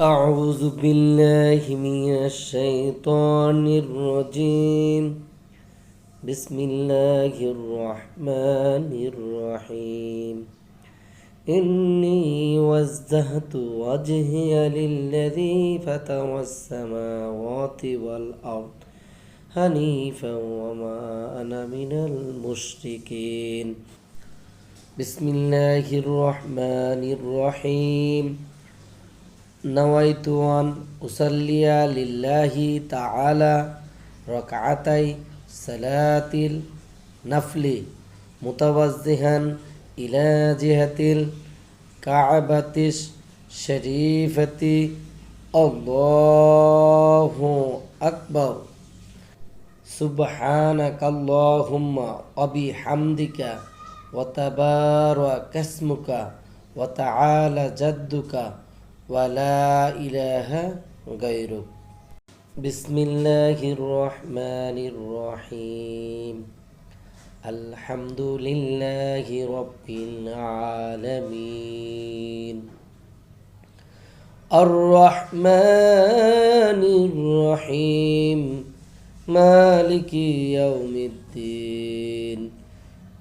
أعوذ بالله من الشيطان الرجيم. بسم الله الرحمن الرحيم. إني وجهت وجهي للذي فطر السماوات والأرض حنيفا وما أنا من المشركين. بسم الله الرحمن الرحيم. نويت أن أصلي لله تعالى ركعتي صلاة النفل متوجها إلى جهة الكعبة الشريفة. الله أكبر. سبحانك اللهم وبحمدك وتبارك اسمك وتعالى جدك ولا إله غيرك بسم الله الرحمن الرحيم. الحمد لله رب العالمين. الرحمن الرحيم. مالك يوم الدين.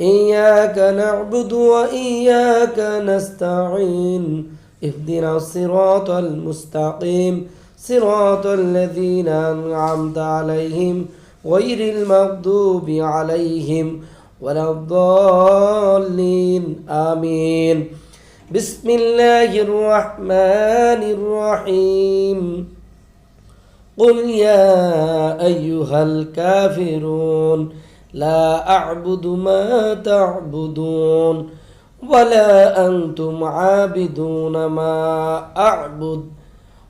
إياك نعبد وإياك نستعين اهدنا الصراط المستقيم صراط الذين أنعمت عليهم غير المغضوب عليهم ولا الضالين آمين. بسم الله الرحمن الرحيم. قل يا أيها الكافرون لا أعبد ما تعبدون ولا أنتم عابدون ما أعبد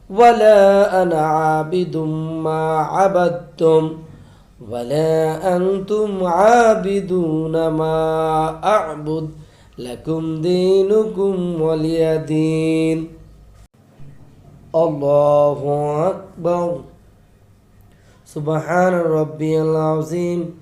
ولا أنا عابد ما عبدتم ولا أنتم عابدون ما أعبد لكم دينكم ولي دين الله أكبر سبحان ربي العظيم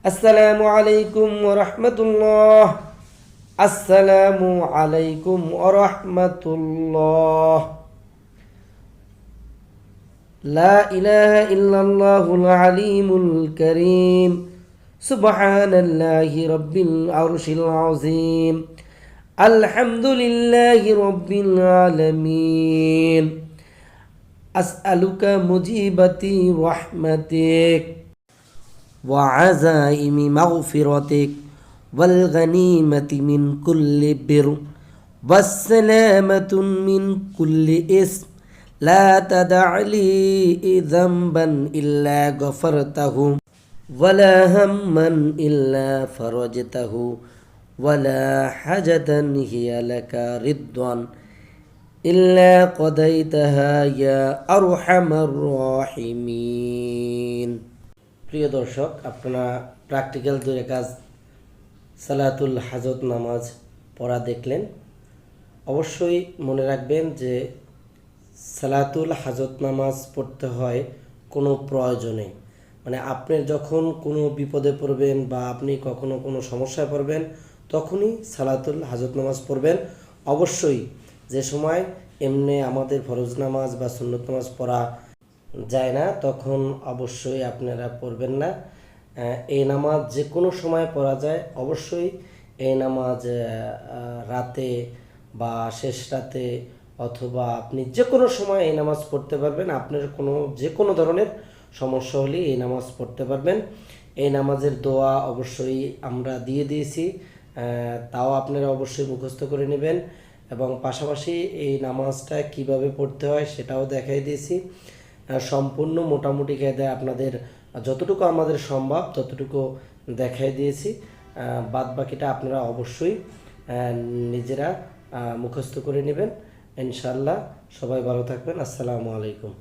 السلام عليكم ورحمة الله. السلام عليكم ورحمة الله. لا إله إلا الله العليم الكريم. سبحان الله رب العرش العظيم. الحمد لله رب العالمين. أسألك مجيبتي رحمتك. وعزائم مغفرتك والغنيمة من كل بر والسلامة من كل اسم لا تدع لي ذنبا إلا غفرته ولا هما إلا فرجته ولا حاجة هي لك رضا إلا قضيتها يا أرحم الراحمين. প্রিয় দর্শক, আপনারা প্র্যাকটিক্যাল দুই কাজ, সালাতুল হাজত নামাজ পড়া দেখলেন। অবশ্যই মনে রাখবেন যে সালাতুল হাজত নামাজ পড়তে হয় কোনো প্রয়োজনে। মানে আপনি যখন কোনো বিপদে পড়বেন বা আপনি কখনো কোনো সমস্যায় পড়বেন, তখনই সালাতুল হাজত নামাজ পড়বেন। অবশ্যই যে সময় এমনি আমাদের ফরজ নামাজ বা সুন্নত নামাজ পড়া যায় না, তখন অবশ্যই আপনারা পড়বেন না। এই নামাজ যে কোনো সময় পড়া যায়, অবশ্যই এই নামাজ রাতে বা শেষ রাতে অথবা আপনি যে কোনো সময় এই নামাজ পড়তে পারবেন। আপনার কোনো, যে কোনো ধরনের সমস্যা হলে এই নামাজ পড়তে পারবেন। এই নামাজের দোয়া অবশ্যই আমরা দিয়ে দিয়েছি তাও আপনারা অবশ্যই মুখস্থ করে নেবেন। এবং পাশাপাশি এই নামাজটা কীভাবে পড়তে হয় সেটাও দেখাই দিয়েছি। সম্পূর্ণ মোটামুটি কায়দা আপনাদের, যতটুকু আমাদের সম্ভব, ততটুকু দেখাই দিয়েছি। বাদ বাকিটা আপনারা অবশ্যই নিজেরা মুখস্থ করে নেবেন। ইনশাল্লাহ সবাই ভালো থাকবেন। আসসালামু আলাইকুম।